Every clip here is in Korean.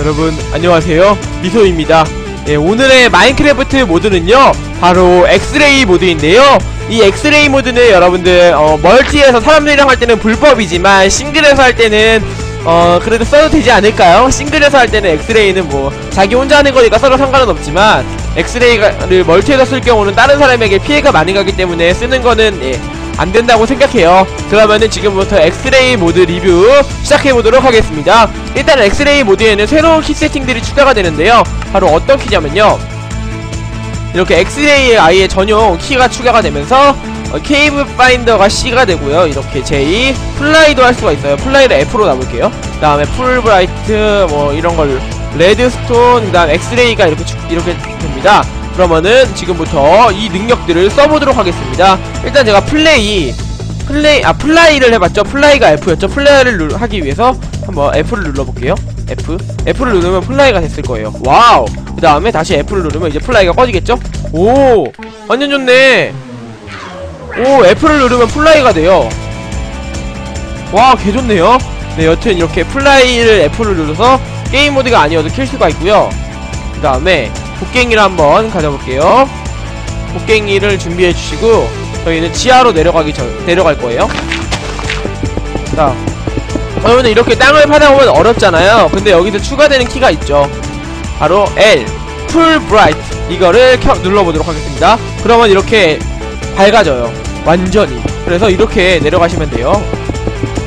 여러분 안녕하세요. 미소입니다. 예, 오늘의 마인크래프트 모드는요 바로 엑스레이 모드인데요. 이 엑스레이 모드는 여러분들 어, 멀티에서 사람들이랑 할 때는 불법이지만 싱글에서 할 때는 어 그래도 써도 되지 않을까요? 싱글에서 할 때는 엑스레이는 뭐 자기 혼자 하는 거니까 써도 상관은 없지만 엑스레이를 멀티에서 쓸 경우는 다른 사람에게 피해가 많이 가기 때문에 쓰는 거는 예, 안 된다고 생각해요. 그러면은 지금부터 엑스레이 모드 리뷰 시작해 보도록 하겠습니다. 일단 엑스레이 모드에는 새로운 키 세팅들이 추가가 되는데요. 바로 어떤 키냐면요. 이렇게 엑스레이 아이의 전용 키가 추가가 되면서 어, 케이브 파인더가 C가 되고요. 이렇게 J 플라이도 할 수가 있어요. 플라이를 F로 나볼게요. 그 다음에 풀브라이트 뭐 이런 걸 레드스톤 그 다음 엑스레이가 이렇게 추- 이렇게 됩니다. 그러면은 지금부터 이 능력들을 써보도록 하겠습니다. 일단 제가 플레이 플레이 아 플라이를 해봤죠. 플라이가 F였죠. 플라이를 누- 하기 위해서 한번 F를 눌러볼게요. F F를 누르면 플라이가 됐을 거예요. 와우. 그 다음에 다시 F를 누르면 이제 플라이가 꺼지겠죠? 오 완전 좋네. 오 F를 누르면 플라이가 돼요. 와 개좋네요. 네 여튼 이렇게 플라이를 F를 눌러서 게임 모드가 아니어도 킬 수가 있고요. 그 다음에 곡괭이를 한번 가져볼게요. 곡괭이를 준비해 주시고 저희는 지하로 내려가기 전 내려갈 거예요. 자, 여러분들 이렇게 땅을 파다 보면 어렵잖아요. 근데 여기서 추가되는 키가 있죠. 바로 L, Full Bright 이거를 켜 눌러보도록 하겠습니다. 그러면 이렇게 밝아져요. 완전히. 그래서 이렇게 내려가시면 돼요.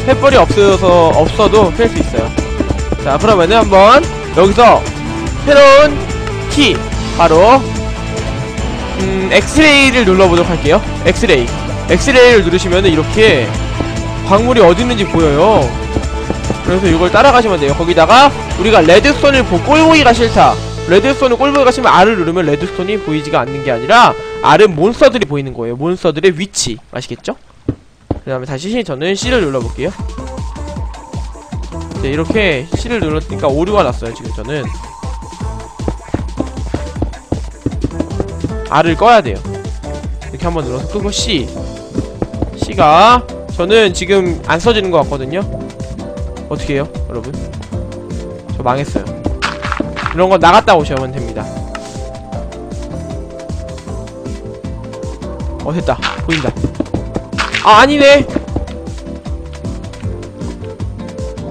횃불이 없어서 없어도 깰수 있어요. 자, 그러면은 한번 여기서 새로운 키 바로 음, 엑스레이를 눌러보도록 할게요. 엑스레이. 엑스레이를 누르시면은 이렇게 광물이 어디 있는지 보여요. 그래서 이걸 따라가시면 돼요. 거기다가 우리가 레드스톤을 보 꼴보기가 싫다. 레드스톤을 꼴보기가 싫으면 R을 누르면 레드스톤이 보이지가 않는 게 아니라 R은 몬스터들이 보이는 거예요. 몬스터들의 위치. 아시겠죠? 그 다음에 다시 저는 C를 눌러볼게요. 네, 이렇게 C를 눌렀으니까 오류가 났어요. 지금 저는. R을 꺼야 돼요. 이렇게 한번 눌러서 끄고 C. C가 저는 지금 안 써지는 것 같거든요. 어떻게 해요, 여러분? 저 망했어요. 이런 거 나갔다 오시면 됩니다. 어, 됐다. 보인다. 아, 아니네!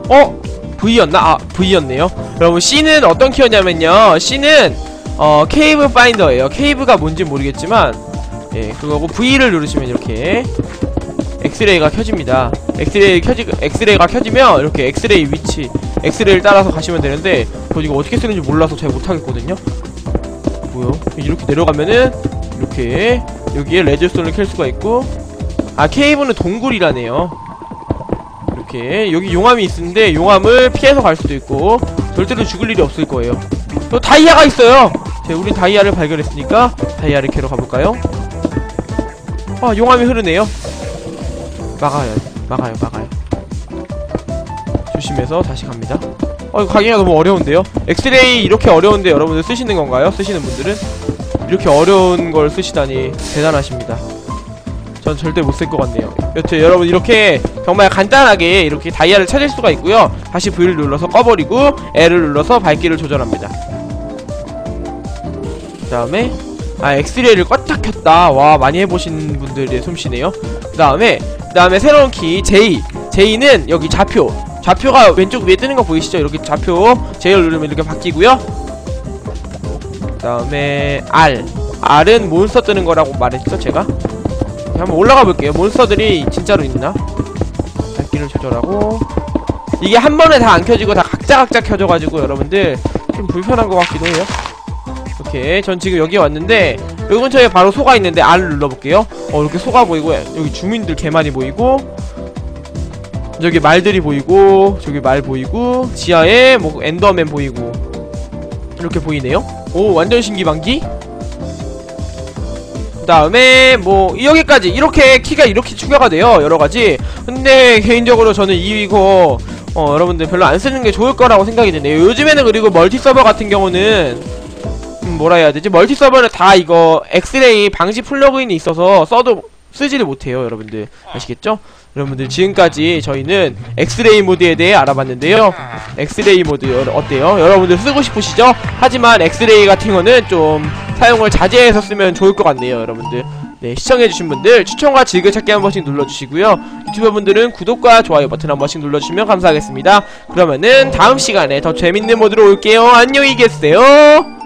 어? V였나? 아, V였네요. 여러분, C는 어떤 키였냐면요. C는, 어, 케이브 파인더예요. 케이브가 뭔지 모르겠지만, 예, 그거고, V를 누르시면 이렇게, 엑스레이가 켜집니다. 엑스레이 켜지 엑스레이가 켜지면 이렇게 엑스레이 위치 엑스레이를 따라서 가시면 되는데 저 이거 어떻게 쓰는지 몰라서 잘 못하겠거든요. 뭐요? 이렇게 내려가면은 이렇게 여기에 레드스톤을 켤 수가 있고 아 케이브는 동굴이라네요. 이렇게 여기 용암이 있는데 용암을 피해서 갈 수도 있고 절대로 죽을 일이 없을 거예요. 또 다이아가 있어요. 자, 우리 다이아를 발견했으니까 다이아를 캐러 가볼까요? 아 용암이 흐르네요. 막아요 막아요 막아요. 조심해서 다시 갑니다. 어 이거 가기가 너무 어려운데요? 엑스레이 이렇게 어려운데 여러분들 쓰시는 건가요? 쓰시는 분들은? 이렇게 어려운 걸 쓰시다니 대단하십니다. 전 절대 못 쓸 것 같네요. 여튼 여러분 이렇게 정말 간단하게 이렇게 다이아를 찾을 수가 있고요. 다시 V를 눌러서 꺼버리고 L을 눌러서 밝기를 조절합니다. 그 다음에 아 엑스레이를 껐다 켰다. 와 많이 해보신 분들의 솜씨네요. 그 다음에 그 다음에 새로운 키 J J는 여기 좌표. 좌표가 왼쪽 위에 뜨는 거 보이시죠? 이렇게 좌표 J를 누르면 이렇게 바뀌고요. 그 다음에 R. R은 몬스터 뜨는 거라고 말했죠 제가? 한번 올라가 볼게요. 몬스터들이 진짜로 있나? 밝기를 조절하고. 이게 한 번에 다 안 켜지고 다 각자 각자 켜져가지고 여러분들 좀 불편한 것 같기도 해요 이렇게 전 지금 여기 왔는데 여기 근처에 바로 소가 있는데 R을 눌러볼게요. 어 이렇게 소가 보이고 여기 주민들 개 많이 보이고 저기 말들이 보이고 저기 말 보이고 지하에 뭐 엔더맨 보이고 이렇게 보이네요. 오 완전 신기방기. 그 다음에 뭐 여기까지. 이렇게 키가 이렇게 추가가 돼요 여러가지. 근데 개인적으로 저는 이거 어 여러분들 별로 안 쓰는 게 좋을 거라고 생각이 드네요. 요즘에는 그리고 멀티 서버 같은 경우는 음, 뭐라 해야 되지? 멀티 서버는 다 이거 엑스레이 방지 플러그인이 있어서 써도 쓰지를 못해요 여러분들. 아시겠죠? 여러분들 지금까지 저희는 엑스레이 모드에 대해 알아봤는데요. 엑스레이 모드 여- 어때요? 여러분들 쓰고 싶으시죠? 하지만 엑스레이 같은 거는 좀 사용을 자제해서 쓰면 좋을 것 같네요 여러분들. 네 시청해주신 분들 추천과 즐겨찾기 한 번씩 눌러주시고요. 유튜버 분들은 구독과 좋아요 버튼 한 번씩 눌러주시면 감사하겠습니다. 그러면은 다음 시간에 더 재밌는 모드로 올게요. 안녕히 계세요